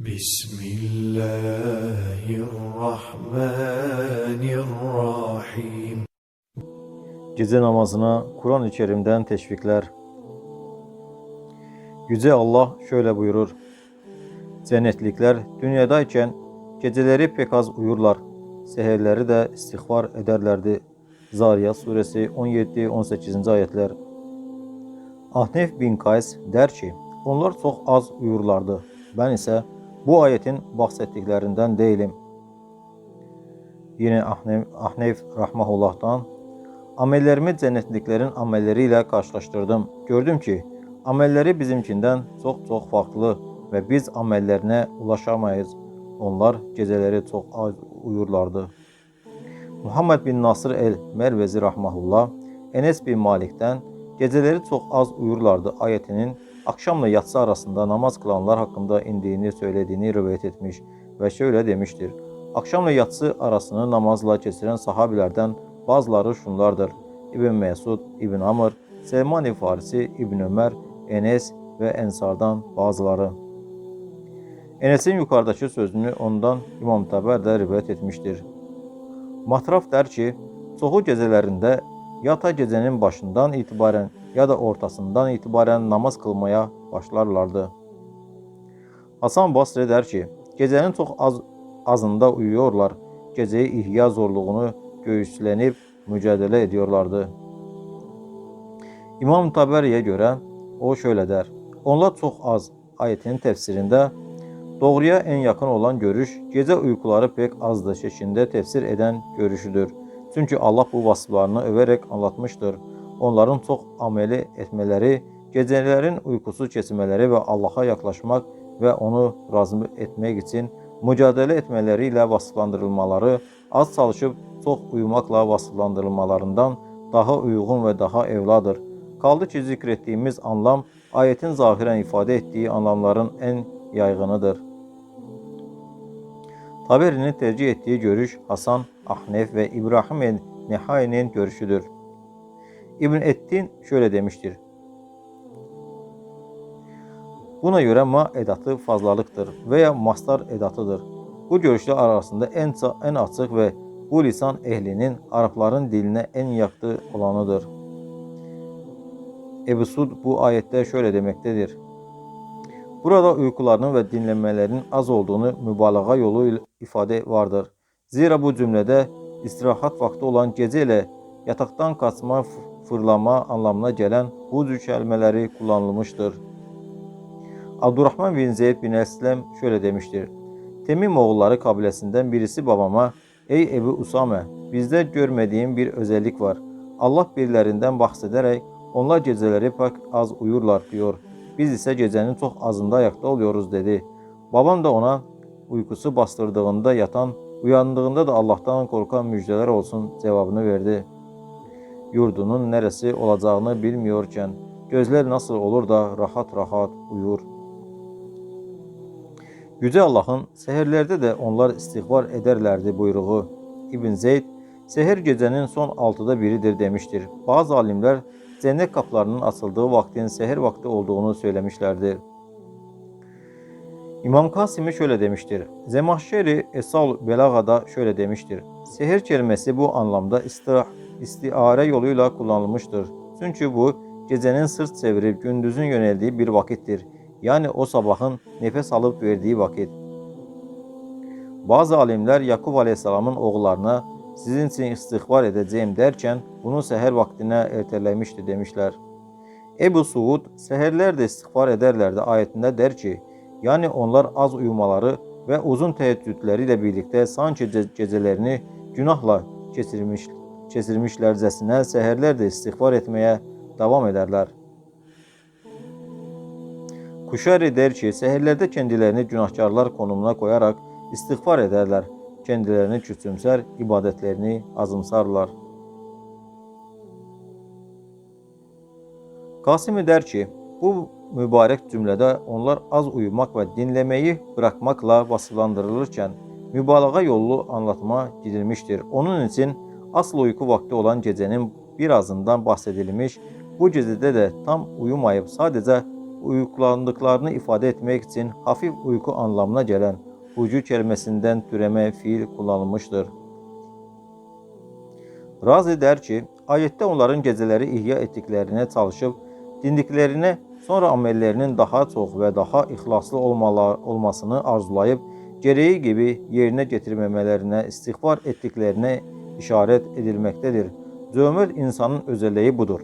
بسم الله الرحمن الرحيم Gece namazına Kur'an-ı Kerim'den teşvikler. Yüce Allah şöyle buyurur. Cennetlikler dünyadayken geceleri pek az uyurlar. Seherleri de istiğfar ederlerdi. Zariyat suresi 17-18. ayetler. Ahnef bin Kays der ki, onlar çok az uyurlardı. Ben ise bu ayetin bahsettiklerinden değilim. Yine Ahnef, Rahmahullah'tan Amellerimi cennetliklerin amelleriyle karşılaştırdım. Gördüm ki amelleri bizimkinden çok çok farklı ve biz amellerine ulaşamayız. Onlar geceleri çok az uyurlardı. Muhammed bin Nasır el-Mervezi Rahmahullah, Enes bin Malik'ten geceleri çok az uyurlardı ayetinin akşamla yatsı arasında namaz kılanlar hakkında indiğini söylediğini rivayet etmiş ve şöyle demiştir. Akşamla yatsı arasını namazla geçiren sahabilerden bazıları şunlardır. İbn Mesud, İbn Amr, Selman-ı Farisi, İbn Ömer, Enes ve Ensardan bazıları. Enes'in yukarıdaki sözünü ondan İmam Taber de rivayet etmiştir. Matraf der ki, çoxu gecelerinde ya ta gecenin başından itibaren ya da ortasından itibaren namaz kılmaya başlarlardı. Hasan Basri der ki, gecenin çok az azında uyuyorlar. Geceyi ihya zorluğunu göğüslenip mücadele ediyorlardı. İmam Taberi'ye göre o şöyle der. Onlar çok az ayetin tefsirinde doğruya en yakın olan görüş gece uykuları pek azdı şeklinde tefsir eden görüşüdür. Çünkü Allah bu vasıflarını överek anlatmıştır. Onların çok ameli etmeleri, gecelerin uykusu kesmeleri ve Allah'a yaklaşmak ve onu razı etmek için mücadele etmeleriyle vasıflandırılmaları, az çalışıp çok uyumakla vasıflandırılmalarından daha uygun ve daha evladır. Kaldı ki zikrettiğimiz anlam ayetin zahiren ifade ettiği anlamların en yaygınıdır. Taberi'nin tercih ettiği görüş Hasan, Ahnef ve İbrahim el-Nehai'nin görüşüdür. İbn Ettin şöyle demiştir. Buna göre ma edatı fazlalıktır veya mastar edatıdır. Bu görüşler arasında en, en açık ve bu lisan ehlinin Arapların diline en yaktığı olanıdır. Ebu Sud bu ayette şöyle demektedir. Burada uykularının ve dinlenmelerinin az olduğunu mübalağa yolu ifade vardır. Zira bu cümlede istirahat vakti olan gece ile yataktan kaçma, fırlama anlamına gelen bu düşelmeleri kullanılmıştır. Abdurrahman bin Zeyd bin Eslem şöyle demiştir. Temim oğulları kabilesinden birisi babama, Ey Ebu Usame, bizde görmediğim bir özellik var. Allah birilerinden bahsederek onlar geceleri pek az uyurlar diyor. Biz ise gecenin çok azında ayakta oluyoruz dedi. Babam da ona uykusu bastırdığında yatan, uyandığında da Allah'tan korkan müjdeler olsun cevabını verdi. Yurdunun neresi olacağını bilmiyorken gözler nasıl olur da rahat rahat uyur. Yüce Allah'ın seherlerde de onlar istiğfar ederlerdi buyruğu. İbn Zeyd, seher gecenin son altıda biridir demiştir. Bazı alimler cennet kaplarının açıldığı vaktin seher vakti olduğunu söylemişlerdir. İmam Kasimi şöyle demiştir. Zemahşeri Esal Belaga'da şöyle demiştir. Seher kelimesi bu anlamda istiare yoluyla kullanılmıştır. Çünkü bu gecenin sırt çevirip gündüzün yöneldiği bir vakittir. Yani o sabahın nefes alıp verdiği vakit. Bazı alimler Yakup Aleyhisselam'ın oğullarına sizin için istiğfar edeceğim derken bunu seher vaktine ertelemişti demişler. Ebu Suud seherlerde istiğfar ederlerdi ayetinde der ki yani onlar az uyumaları ve uzun teheccüdleriyle birlikte sanki gecelerini günahla keçirmişlərcəsinə səhərlər də istighfar etməyə davam edərlər. Kuşari der ki, səhərlərdə kendilərini günahkarlar konumuna qoyaraq istighfar edərlər. Kendilərini küçümsər, ibadətlərini azımsarlar. Qasim der ki, bu mübarək cümlədə onlar az uyumaq və dinləməyi buraxmaqla vasıflandırılırkən mübalağa yollu anlatma gidilmişdir. Onun üçün asıl uyku vakti olan gecenin birazından bahsedilmiş, bu gecede de tam uyumayıp sadece uyuklandıklarını ifade etmek için hafif uyku anlamına gelen ucu kelimesinden türeme fiil kullanılmıştır. Razi der ki, ayette onların geceleri ihya ettiklerine çalışıp dindiklerine sonra amellerinin daha çok ve daha ihlaslı olmalar, olmasını arzulayıp gereği gibi yerine getirmemelerine, istiğfar ettiklerine işaret edilmektedir. Cömert insanın özelliği budur.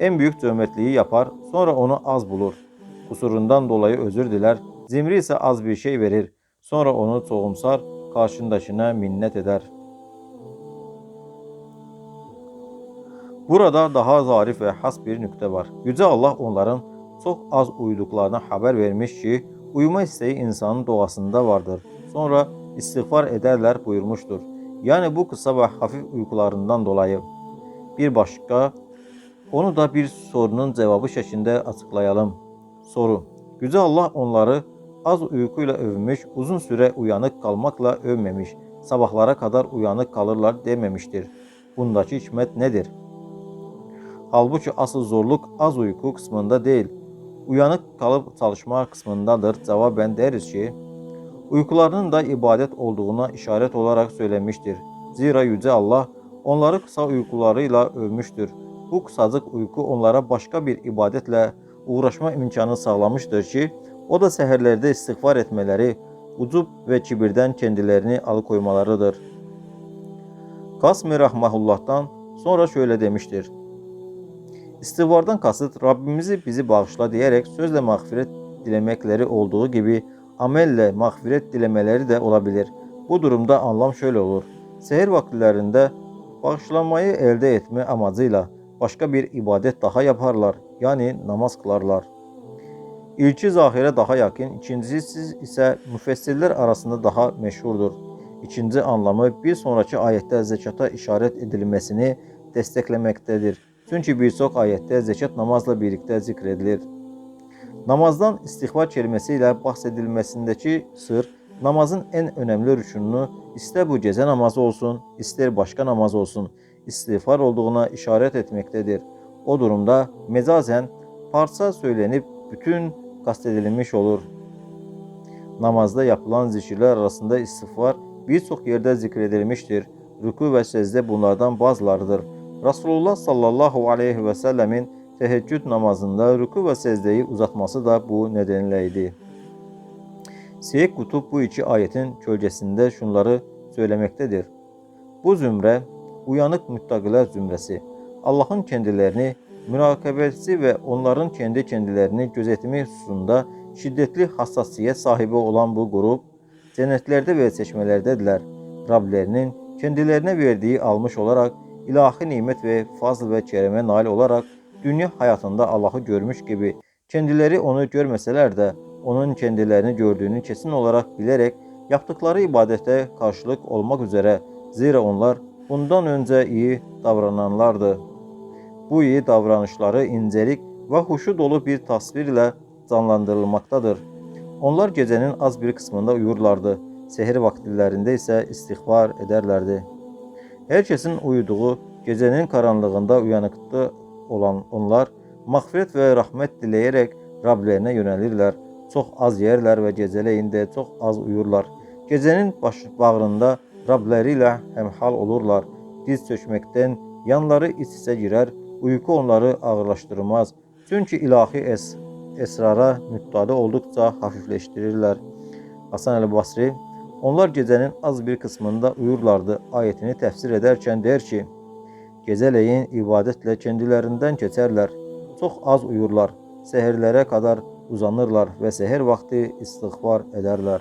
En büyük cömertliği yapar, sonra onu az bulur. Kusurundan dolayı özür diler, zimri ise az bir şey verir. Sonra onu çoğumsar, karşındakine minnet eder.'' Burada daha zarif ve has bir nükte var. Yüce Allah onların çok az uyuduklarına haber vermiş ki, uyuma isteği insanın doğasında vardır. Sonra istiğfar ederler buyurmuştur. Yani bu kısa ve hafif uykularından dolayı. Bir başka, onu da bir sorunun cevabı şeklinde açıklayalım. Soru, Yüce Allah onları az uykuyla övmüş, uzun süre uyanık kalmakla övmemiş, sabahlara kadar uyanık kalırlar dememiştir. Bundaki hikmet nedir?'' Halbuki asıl zorluk az uyku kısmında değil, uyanık kalıp çalışma kısmındadır. Cevaben deriz ki, uykularının da ibadet olduğuna işaret olarak söylenmiştir. Zira Yüce Allah onları kısa uykularıyla övmüştür. Bu kısacık uyku onlara başka bir ibadetle uğraşma imkanı sağlamıştır ki, o da seherlerde istiğfar etmeleri, ucub ve kibirden kendilerini alıkoymalarıdır. Kasmi Rahmahullah'tan sonra şöyle demiştir. İstiğfardan kasıt Rabbimizi bizi bağışla diyerek sözle mağfiret dilemekleri olduğu gibi amelle mağfiret dilemeleri de olabilir. Bu durumda anlam şöyle olur. Seher vakitlerinde bağışlanmayı elde etme amacıyla başka bir ibadet daha yaparlar. Yani namaz kılarlar. İlki zahire daha yakın, ikincisi ise müfessirler arasında daha meşhurdur. İkinci anlamı bir sonraki ayette zekata işaret edilmesini desteklemektedir. Çünkü birçok ayette zekat namazla birlikte zikredilir. Namazdan istihbar kelimesiyle bahsedilmesindeki sır, namazın en önemli rükununu ister bu gece namazı olsun, ister başka namaz olsun, istiğfar olduğuna işaret etmektedir. O durumda mezazen parça söylenip bütün kastedilmiş olur. Namazda yapılan zikirler arasında istiğfar birçok yerde zikredilmiştir. Rükû ve secde bunlardan bazılarıdır. Resulullah sallallahu aleyhi ve sellemin teheccüd namazında rükû ve secdeyi uzatması da bu nedenleydi. Seyyid Kutup bu iki ayetin kölgesinde şunları söylemektedir. Bu zümre uyanık müttakiler zümresi. Allah'ın kendilerini mürakabesi ve onların kendi kendilerini gözetimi hususunda şiddetli hassasiyet sahibi olan bu grup cennetlerde ve seçmelerdedirler. Rablerinin kendilerine verdiği almış olarak ilahi nimet ve fazl ve kereme nail olarak dünya hayatında Allah'ı görmüş gibi kendileri onu görmeseler de onun kendilerini gördüğünü kesin olarak bilerek yaptıkları ibadete karşılık olmak üzere zira onlar bundan önce iyi davrananlardı. Bu iyi davranışları incelik ve huşu dolu bir tasvirle canlandırılmaktadır. Onlar gecenin az bir kısmında uyurlardı. Sehir vaktillerinde ise istihbar ederlerdi. Herkesin uyuduğu, gecenin karanlığında uyanıkta olan onlar mağfiret ve rahmet dileyerek Rablerine yönelirler. Çok az yerler ve geceleyinde çok az uyurlar. Gecenin baş bağrında Rableriyle hemhal olurlar. Diz çökmekten yanları iç içe girer. Uyku onları ağırlaştırmaz. Çünkü ilahi es esrara müttali oldukça hafifleştirirler. Hasan el Basri onlar gecenin az bir kısmında uyurlardı. Ayetini tefsir ederken der ki, Geceleyin ibadetle kendilerinden geçerler. Çok az uyurlar. Seherlere kadar uzanırlar ve seher vakti istiğfar ederler.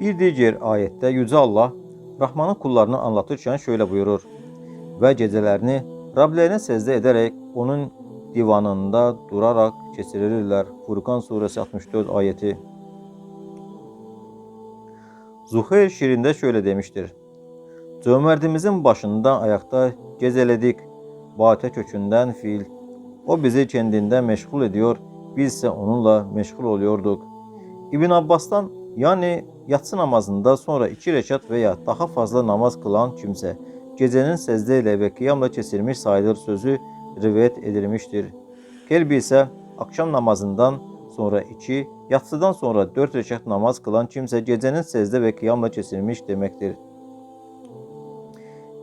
Bir diğer ayette Yüce Allah Rahman'ın kullarını anlatırken şöyle buyurur. Ve gecelerini Rablerine secde ederek onun divanında durarak geçirirler. Furkan suresi 64 ayeti. Zuhair şiirinde şöyle demiştir. Cömertimizin başında ayakta gezeledik. Bate kökünden fiil. O bizi kendinden meşgul ediyor. Biz ise onunla meşgul oluyorduk. İbn Abbas'tan yani yatsı namazında sonra iki rekat veya daha fazla namaz kılan kimse gecenin secdeyle ve kıyamla kesilmiş sayılır sözü rivayet edilmiştir. Kelbi ise akşam namazından sonra iki, yatsıdan sonra dört rekat namaz kılan kimse gecenin secde ve kıyamla kesilmiş demektir.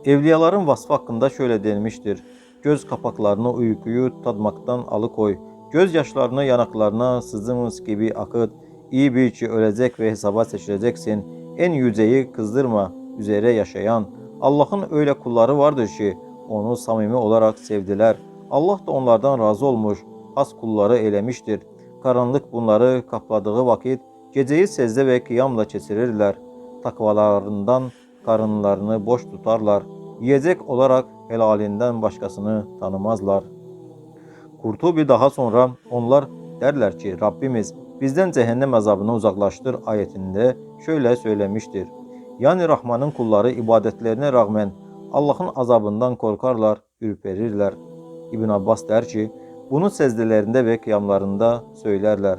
Evliyaların vasfı hakkında şöyle denilmiştir. Göz kapaklarını uykuyu tadmaktan alıkoy. Göz yaşlarını yanaklarına sızımız gibi akıt. İyi bir ki ölecek ve hesaba seçileceksin. En yüceyi kızdırma üzere yaşayan. Allah'ın öyle kulları vardır ki onu samimi olarak sevdiler. Allah da onlardan razı olmuş, has kulları eylemiştir. Karanlık bunları kapladığı vakit geceyi secde ve kıyamla keçirirler. Takvalarından karınlarını boş tutarlar. Yiyecek olarak helalinden başkasını tanımazlar. Kurtubi daha sonra onlar derler ki Rabbimiz bizden cehennem azabını uzaklaştır ayetinde şöyle söylemiştir. Yani Rahman'ın kulları ibadetlerine rağmen Allah'ın azabından korkarlar, ürperirler. İbn Abbas der ki, bunu secdelerinde ve kıyamlarında söylerler.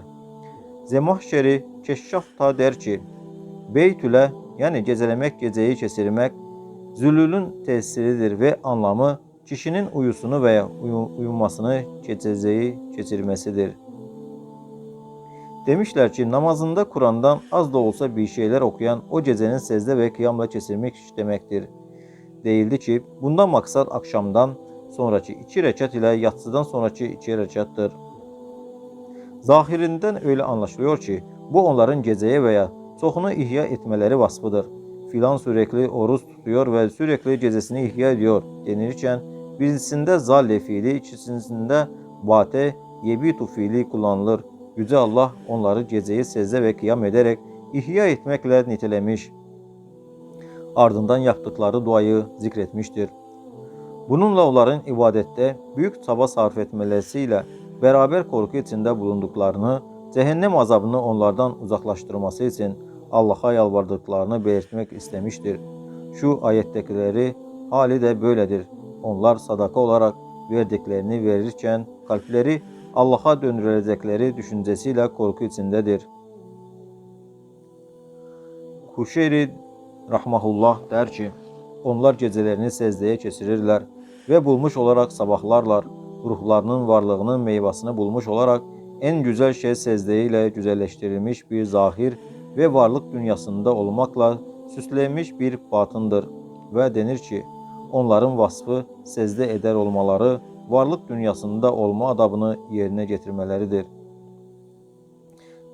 Zemahşeri Keşşaf ta der ki, Beytüle yani gecelemek geceyi kesirmek zülülün tesiridir ve anlamı kişinin uyusunu veya uyu- uyumasını geceyi geçirmesidir. Demişler ki namazında Kur'an'dan az da olsa bir şeyler okuyan o gecenin secde ve kıyamla kesilmek demektir. Değildi ki bundan maksat akşamdan sonraki iki rekat ile yatsıdan sonraki iki rekattır. Zahirinden öyle anlaşılıyor ki bu onların geceye veya çoxunu ihya etmeleri vasfıdır. Filan sürekli oruç tutuyor ve sürekli gecesini ihya ediyor denilirken birisinde zalle fiili, ikincisinde bate yebitu fiili kullanılır. Yüce Allah onları geceyi secde ve kıyam ederek ihya etmekle nitelemiş. Ardından yaptıkları duayı zikretmiştir. Bununla onların ibadette büyük çaba sarf etmeleriyle beraber korku içinde bulunduklarını, cehennem azabını onlardan uzaklaştırması için Allah'a yalvardıklarını belirtmek istemiştir. Şu ayettekileri hali de böyledir. Onlar sadaka olarak verdiklerini verirken kalpleri Allah'a döndürecekleri düşüncesiyle korku içindedir. Kuşeyri rahmahullah der ki, onlar gecelerini secdeye keçirirler ve bulmuş olarak sabahlarlar. Ruhlarının varlığının meyvasını bulmuş olarak en güzel şey secde ile güzelleştirilmiş bir zahir ve varlık dünyasında olmakla süslenmiş bir batındır. Ve denir ki, onların vasfı secde eder olmaları, varlık dünyasında olma adabını yerine getirmeleridir.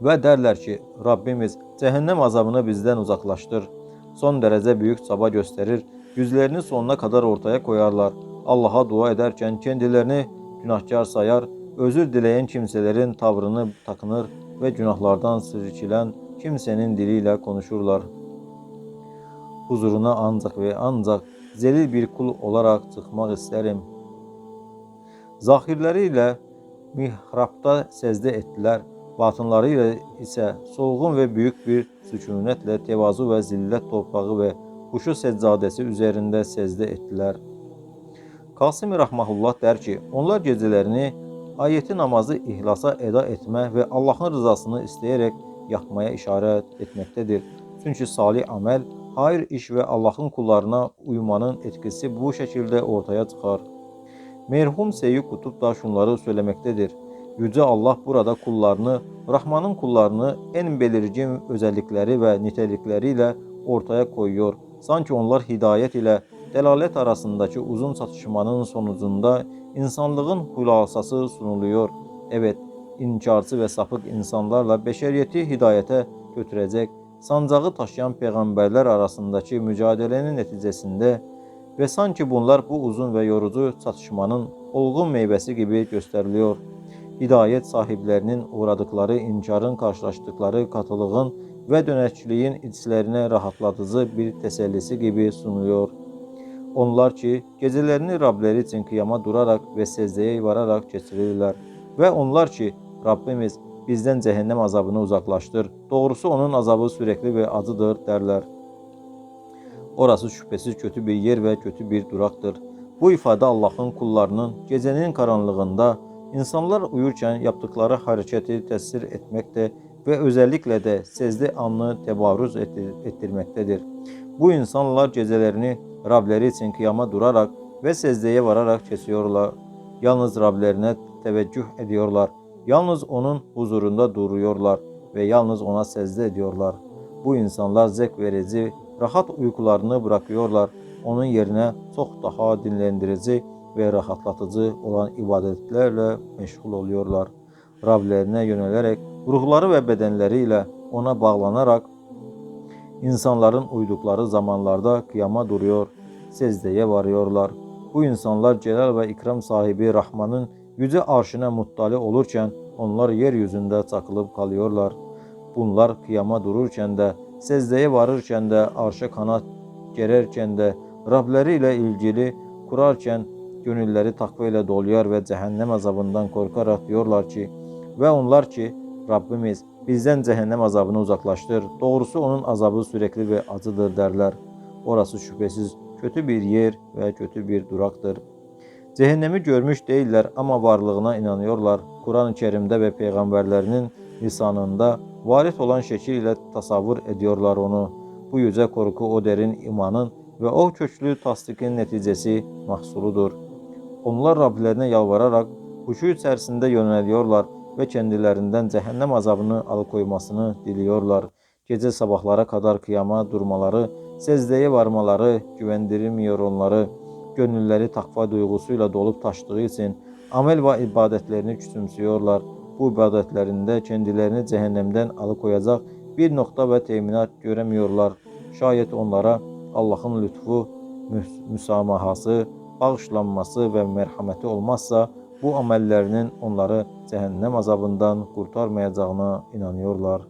Ve derler ki, Rabbimiz cehennem azabını bizden uzaklaştır. Son derece büyük çaba gösterir, yüzlerini sonuna kadar ortaya koyarlar. Allah'a dua ederken kendilerini günahkar sayar, özür dileyen kimselerin tavrını takınır ve günahlardan sırçilen kimsenin diliyle konuşurlar. Huzuruna ancak ve ancak zelil bir kul olarak çıkmak isterim. Zahirleriyle mihrapta secde ettiler. Batınlarıyla ise solğun ve büyük bir sükunetle tevazu ve zillet torpağı ve huşu seccadesi üzerinde secde ettiler. Kasım Rahmahullah der ki, onlar gecelerini ayeti namazı ihlasa eda etme ve Allah'ın rızasını isteyerek yapmaya işaret etmektedir. Çünkü salih amel, hayır iş ve Allah'ın kullarına uymanın etkisi bu şekilde ortaya çıkar. Merhum Seyyid Kutup da şunları söylemektedir. Yüce Allah burada kullarını, Rahman'ın kullarını en belirgin özellikleri ve nitelikleriyle ortaya koyuyor. Sanki onlar hidayet ile delalet arasındaki uzun çatışmanın sonucunda insanlığın hulasası sunuluyor. Evet, inkarcı ve sapık insanlarla beşeriyeti hidayete götürecek, sancağı taşıyan peygamberler arasındaki mücadelenin neticesinde ve sanki bunlar bu uzun ve yorucu çatışmanın olgun meyvesi gibi gösteriliyor. Hidayet sahiplerinin uğradıkları inkarın karşılaştıkları katılığın ve dönekçiliğin içlerine rahatlatıcı bir tesellisi gibi sunuyor. Onlar ki gecelerini Rableri için kıyama durarak ve secdeye vararak geçirirler. Ve onlar ki Rabbimiz bizden cehennem azabını uzaklaştır. Doğrusu onun azabı sürekli ve acıdır derler. Orası şüphesiz kötü bir yer ve kötü bir duraktır. Bu ifade Allah'ın kullarının gecenin karanlığında insanlar uyurken yaptıkları hareketi tesir etmekte ve özellikle de secde anını tebarruz ettir- ettirmektedir. Bu insanlar gecelerini Rableri için kıyama durarak ve secdeye vararak kesiyorlar. yalnız Rablerine teveccüh ediyorlar. Yalnız onun huzurunda duruyorlar ve yalnız ona secde ediyorlar. Bu insanlar zevk verici, rahat uykularını bırakıyorlar. Onun yerine çok daha dinlendirici ve rahatlatıcı olan ibadetlerle meşgul oluyorlar. Rablerine yönelerek ruhları ve bedenleriyle ona bağlanarak insanların uydukları zamanlarda kıyama duruyor, secdeye varıyorlar. Bu insanlar celal ve ikram sahibi Rahman'ın yüce arşına muttali olurken onlar yeryüzünde takılıp kalıyorlar. Bunlar kıyama dururken de, secdeye varırken de, arşa kanat gererken de, Rableri ilgili kurarken gönülleri takva ile doluyor ve cehennem azabından korkarak diyorlar ki ve onlar ki Rabbimiz bizden cehennem azabını uzaklaştır. Doğrusu onun azabı sürekli ve acıdır derler. Orası şüphesiz kötü bir yer ve kötü bir duraktır. Cehennemi görmüş değiller ama varlığına inanıyorlar. Kur'an-ı Kerim'de ve peygamberlerinin lisanında varit olan şekliyle tasavvur ediyorlar onu. Bu yüce korku o derin imanın ve o köklü tasdikin neticesi mahsuludur. Onlar Rablerine yalvararak huşu içerisinde yöneliyorlar ve kendilerinden cehennem azabını alıkoymasını diliyorlar. Gece sabahlara kadar kıyama durmaları, secdeye varmaları güvendirmiyor onları. Gönülleri takva duygusuyla dolup taştığı için amel ve ibadetlerini küçümsüyorlar. Bu ibadetlerinde kendilerini cehennemden alıkoyacak bir nokta ve teminat göremiyorlar. Şayet onlara Allah'ın lütfu, müs- müsamahası, bağışlanması ve merhameti olmazsa bu amellerinin onları cehennem azabından kurtarmayacağına inanıyorlar.